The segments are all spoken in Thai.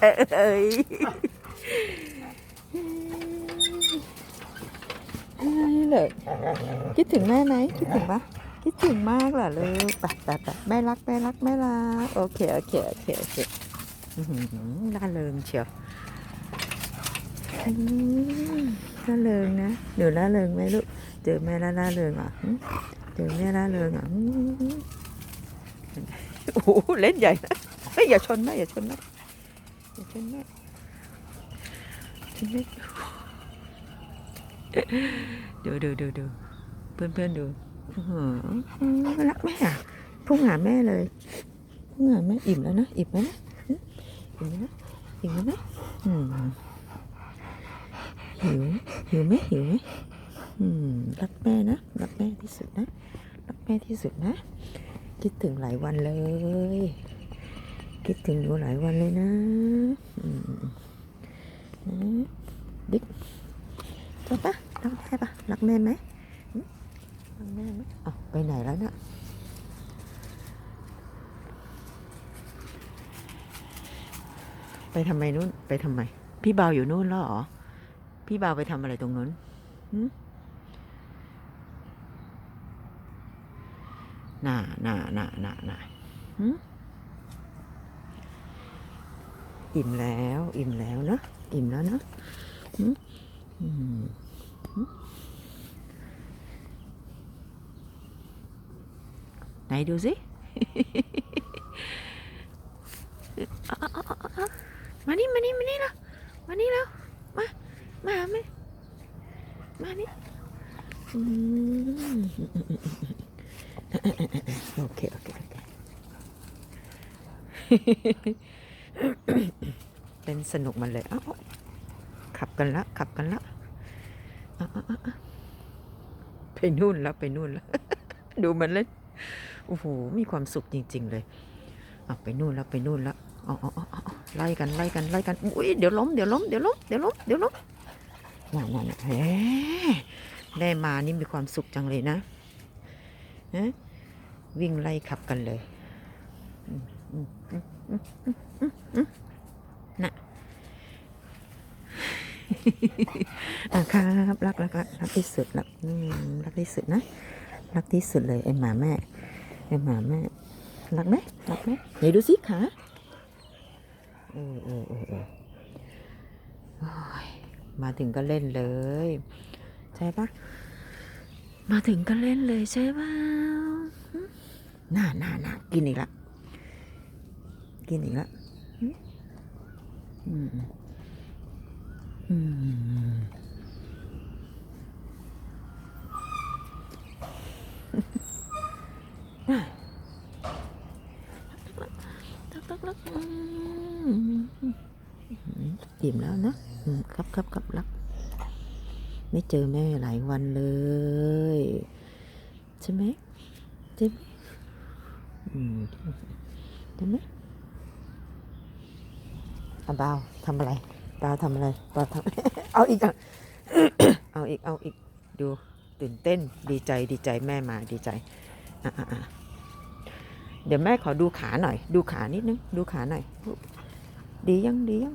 เอ้ยเลยคิดถึงแม่ไหมคิดถึงปะคิดถึงมากเหรอลูกไปไปไปแม่รักแม่รักแม่รักโอเคโอเคโอเคโอเคล่าเริงเชียวล่าเริงนะหนูล่าเริงไหมลูกเจอแม่ล่าล่าเริงอะเจอแม่ล่าเริงอะโอ้โหเล่นใหญ่นะเฮ้ยอย่าชนแม่อย่าชนแม่ อย่าชนแม่ชนแม่ดูดูดูดูเพื่อนเพื่อนๆดูอื้อหือรักแม่อะพุ่งหาแม่เลยพุ่งหาแม่อิ่มแล้วนะอิ่มแล้วนะหึอิ่มแล้วนะอิ่มแล้วนะอืมหิวหิวไหมหิวไหมอืมรักแม่นะรักแม่ที่สุดนะรักแม่ที่สุดนะคิดถึงหลายวันเลย คิดถึงหนูหลายวันเลยนะดิ๊กใช่ปะรักแม่ปะรักแม่ไหมหึรักแม่ไหมอ้าวไปไหนแล้วเนี่ยไปทำไมนู่นไปทำไม พี่เบาอยู่นู่นแล้วหรอ พี่เบาไปทำอะไรตรงนู้นหน่าน่าน่าน่าน่าหึ อิ่มแล้ว อิ่มแล้วเนอะอิ่มแล้วเนอะไหนดูสิเอาเอาเอาเอาเอามานี่มานี่มานี่แล้วมานี่แล้วมา มาหาแม่มานี่โอเคโอเคโอเค เป็นสนุกมันเลยเอาเอ้าขับกันละขับกันละอ้าเอ้าเอ้าเอ้าไปนู่นแล้วไปนู่นแล้ว ดูมันเล่นโอ้โหมีความสุขจริง ๆ เลยเอาไปนู่นแล้วไปนู่นแล้วอาเออาเอไล่กันไล่กันไล่กันอุ้ยเดี๋ยวล้มเดี๋ยวล้มเดี๋ยวล้มเดี๋ยวล้มเดี๋ยวล้มน่ะน่นเฮ้ได้มานี่มีความสุขจังเลยนะฮะวิ่งไล่ขับกันเลย อืมอืมอืมอืมอืมอืมอืมน่ะอะครับรักรักรักรักที่สุดรักรักที่สุดนะ รักที่สุดเลยไอหมาแม่ไอหมาแม่รักไหมรักไหมไหนดูสิขาเออเออเออเออโอ้มาถึงก็เล่นเลย ใช่ปะมาถึงก็เล่นเลยใช่ปะหึน่าน่าน่ากินอีกละ กินอีกละหึอืมอืมตักตักตักอืมอิ่มแล้วนะครับครับครับรัก ไม่เจอแม่หลายวันเลย ใช่ไหมใช่ไหมอืมใช่ไหม อาเบาทำอะไรเบาทำอะไรเบาทำเอาอีกอะเอาอีกเอาอีกดูตื่นเต้นดีใจดีใจแม่มาดีใจอะอะอะเดี๋ยวแม่ขอดูขาหน่อย ดูขานิดนึง ดูขาหน่อย ดียังดียัง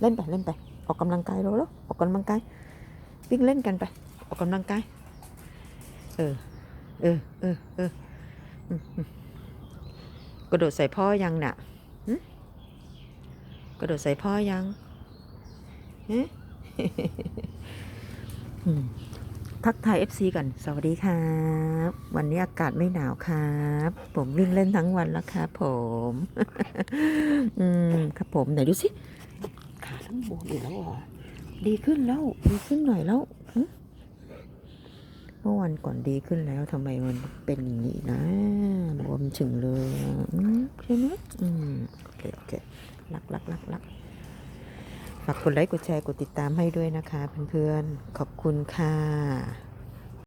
เล่นไปเล่นไป ออกกำลังกายแล้วแล้วออกกำลังกายวิ่งเล่นกันไป ออกกำลังกาย เออ เออเออเออกระโดดใส่พ่อยังน่ะ กระโดดใส่พ่อยังเอ๊ะอืมทักทาย FC ก่อน สวัสดีครับ วันนี้อากาศไม่หนาวครับ ผมวิ่งเล่นทั้งวันแล้วครับผม อืม ครับผม ไหนดูสิ ขาทั้งบวมอีกแล้วเหรอดีขึ้นแล้ว ดีขึ้นหน่อยแล้วเมื่อวันก่อนดีขึ้นแล้วทำไมมันเป็นอย่างนี้นะบวมฉึงเลยใช่ไหมอืมโอ เคโอเครักรักรักรักฝากกดไลค์กดแชร์กดติดตามให้ด้วยนะคะเพื่อนๆขอบคุณค่ะ